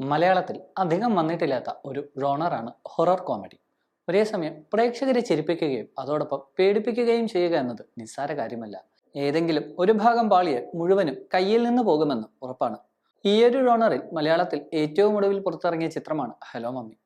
മലയാളത്തിൽ അധികം വന്നിട്ടില്ലാത്ത ഒരു ജോണറാണ് ഹൊറർ കോമഡി ഒരേ സമയം പ്രേക്ഷകരെ ചിരിപ്പിക്കുകയും അതോടൊപ്പം പേടിപ്പിക്കുകയും ചെയ്യുക എന്നത് നിസ്സാര കാര്യമല്ല. ഏതെങ്കിലും ഒരു ഭാഗം പാളിയെ മുഴുവനും കയ്യിൽ നിന്ന് പോകുമെന്ന് ഉറപ്പാണ്. ഈയൊരു ജോണറിൽ മലയാളത്തിൽ ഏറ്റവും ഒടുവിൽ പുറത്തിറങ്ങിയ ചിത്രമാണ് ഹലോ മമ്മി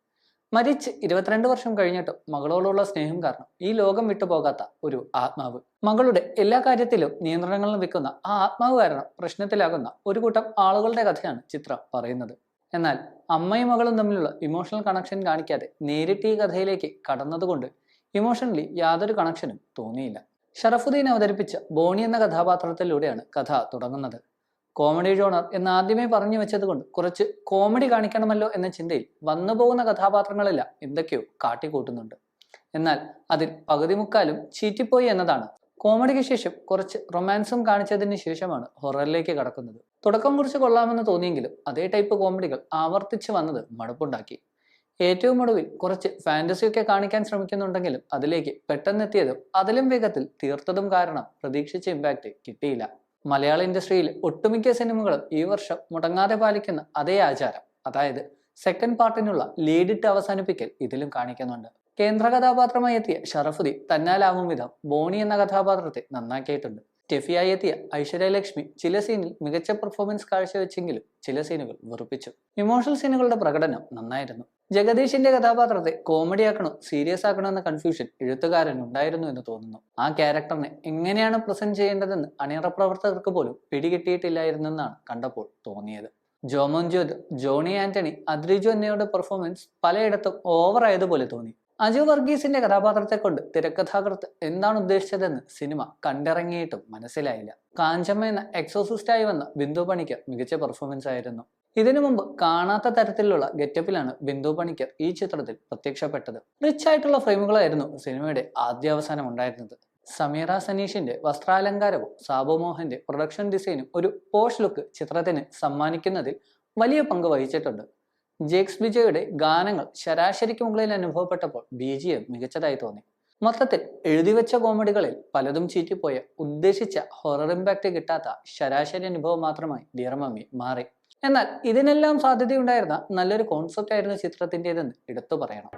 മരിച്ച് ഇരുപത്തിരണ്ട് വർഷം കഴിഞ്ഞിട്ടും മകളോടുള്ള സ്നേഹം കാരണം ഈ ലോകം വിട്ടുപോകാത്ത ഒരു ആത്മാവ്. മകളുടെ എല്ലാ കാര്യത്തിലും നിയന്ത്രണങ്ങളും വെക്കുന്ന ആ ആത്മാവ് കാരണം പ്രശ്നത്തിലാകുന്ന ഒരു കൂട്ടം ആളുകളുടെ കഥയാണ് ചിത്രം പറയുന്നത്. എന്നാൽ അമ്മയും മകളും തമ്മിലുള്ള ഇമോഷണൽ കണക്ഷൻ കാണിക്കാതെ നേരിട്ട് ഈ കഥയിലേക്ക് കടന്നതുകൊണ്ട് ഇമോഷണലി യാതൊരു കണക്ഷനും തോന്നിയില്ല. ഷറഫുദ്ദീൻ അവതരിപ്പിച്ച ബോണി എന്ന കഥാപാത്രത്തിലൂടെയാണ് കഥ തുടങ്ങുന്നത്. കോമഡി ജോണർ എന്ന് ആദ്യമേ പറഞ്ഞു വെച്ചതുകൊണ്ട് കുറച്ച് കോമഡി കാണിക്കണമല്ലോ എന്ന ചിന്തയിൽ വന്നുപോകുന്ന കഥാപാത്രങ്ങളെല്ലാം എന്തൊക്കെയോ കാട്ടിക്കൂട്ടുന്നുണ്ട്. എന്നാൽ അതിൽ പകുതി മുക്കാലും ചീറ്റിപ്പോയി എന്നതാണ് കോമഡിക്ക് ശേഷം കുറച്ച് റൊമാൻസും കാണിച്ചതിന് ശേഷമാണ് ഹൊററിലേക്ക് കടക്കുന്നത്. തുടക്കം കുറിച്ച് കൊള്ളാമെന്ന് തോന്നിയെങ്കിലും അതേ ടൈപ്പ് കോമഡികൾ ആവർത്തിച്ച് വന്നത് മടുപ്പുണ്ടാക്കി. ഏറ്റവും ഒടുവിൽ കുറച്ച് ഫാന്റസിയൊക്കെ കാണിക്കാൻ ശ്രമിക്കുന്നുണ്ടെങ്കിലും അതിലേക്ക് പെട്ടെന്നെത്തിയതും അതിലും വേഗത്തിൽ തീർത്തതും കാരണം പ്രതീക്ഷിച്ച ഇമ്പാക്റ്റ് കിട്ടിയില്ല. മലയാള ഇൻഡസ്ട്രിയിൽ ഒട്ടുമിക്ക സിനിമകളും ഈ വർഷം മുടങ്ങാതെ പാലിക്കുന്ന അതേ ആചാരം. അതായത് സെക്കൻഡ് പാർട്ടിനുള്ള ലീഡിട്ട് അവസാനിപ്പിക്കൽ ഇതിലും കാണിക്കുന്നുണ്ട്. കേന്ദ്ര കഥാപാത്രമായി എത്തിയ ഷറഫുദ്ദീൻ തന്നാലാവും വിധം ബോണി എന്ന കഥാപാത്രത്തെ നന്നാക്കിയിട്ടുണ്ട്. ടെഫിയായി എത്തിയ ഐശ്വര്യലക്ഷ്മി ചില സീനിൽ മികച്ച പെർഫോമൻസ് കാഴ്ചവെച്ചെങ്കിലും ചില സീനുകൾ വെറുപ്പിച്ചു. ഇമോഷണൽ സീനുകളുടെ പ്രകടനം നന്നായിരുന്നു. ജഗദീഷിന്റെ കഥാപാത്രത്തെ കോമഡി ആക്കണോ സീരിയസ് ആക്കണോ എന്ന കൺഫ്യൂഷൻ എഴുത്തുകാരൻ ഉണ്ടായിരുന്നു എന്ന് തോന്നുന്നു. ആ ക്യാരക്ടറിനെ എങ്ങനെയാണ് പ്രസന്റ് ചെയ്യേണ്ടതെന്ന് അണിയറ പ്രവർത്തകർക്ക് പോലും പിടികിട്ടിയിട്ടില്ലായിരുന്നെന്നാണ് കണ്ടപ്പോൾ തോന്നിയത്. ജോമോൻ ജ്യോത് ജോണി ആന്റണി അദ്രിജു എന്നിവരുടെ പെർഫോമൻസ് പലയിടത്തും ഓവർ ആയതുപോലെ തോന്നി. അജു വർഗീസിന്റെ കഥാപാത്രത്തെ കൊണ്ട് തിരക്കഥാകൃത്ത് എന്താണ് ഉദ്ദേശിച്ചതെന്ന് സിനിമ കണ്ടിറങ്ങിയിട്ടും മനസ്സിലായില്ല. കാഞ്ചമ്മ എന്ന എക്സോസിസ്റ്റായി വന്ന ബിന്ദു പണിക്കർ മികച്ച പെർഫോമൻസ് ആയിരുന്നു. ഇതിനു മുമ്പ് കാണാത്ത തരത്തിലുള്ള ഗെറ്റപ്പിലാണ് ബിന്ദു പണിക്കർ ഈ ചിത്രത്തിൽ പ്രത്യക്ഷപ്പെട്ടത്. റിച്ച് ആയിട്ടുള്ള ഫ്രെയിമുകളായിരുന്നു സിനിമയുടെ ആദ്യാവസാനം ഉണ്ടായിരുന്നത്. സമീറ സനീഷിന്റെ വസ്ത്രാലങ്കാരവും സാബുമോഹന്റെ പ്രൊഡക്ഷൻ ഡിസൈനും ഒരു പോഷ് ലുക്ക് ചിത്രത്തിന് സമ്മാനിക്കുന്നതിൽ വലിയ പങ്ക് വഹിച്ചിട്ടുണ്ട്. ജേക്സ് വിജയുടെ ഗാനങ്ങൾ ശരാശരിക്ക് മുകളിൽ അനുഭവപ്പെട്ടപ്പോൾ ബി ജി എം മികച്ചതായി തോന്നി. മൊത്തത്തിൽ എഴുതിവെച്ച കോമഡികളിൽ പലതും ചീറ്റിപ്പോയ ഉദ്ദേശിച്ച ഹൊറർ ഇമ്പാക്റ്റ് കിട്ടാത്ത ശരാശരി അനുഭവം മാത്രമായി ഡിയർ മമ്മി മാറി. എന്നാൽ ഇതിനെല്ലാം സാധ്യതയുണ്ടായിരുന്ന നല്ലൊരു കോൺസെപ്റ്റ് ആയിരുന്നു ചിത്രത്തിന്റെതെന്ന് എടുത്തു പറയണം.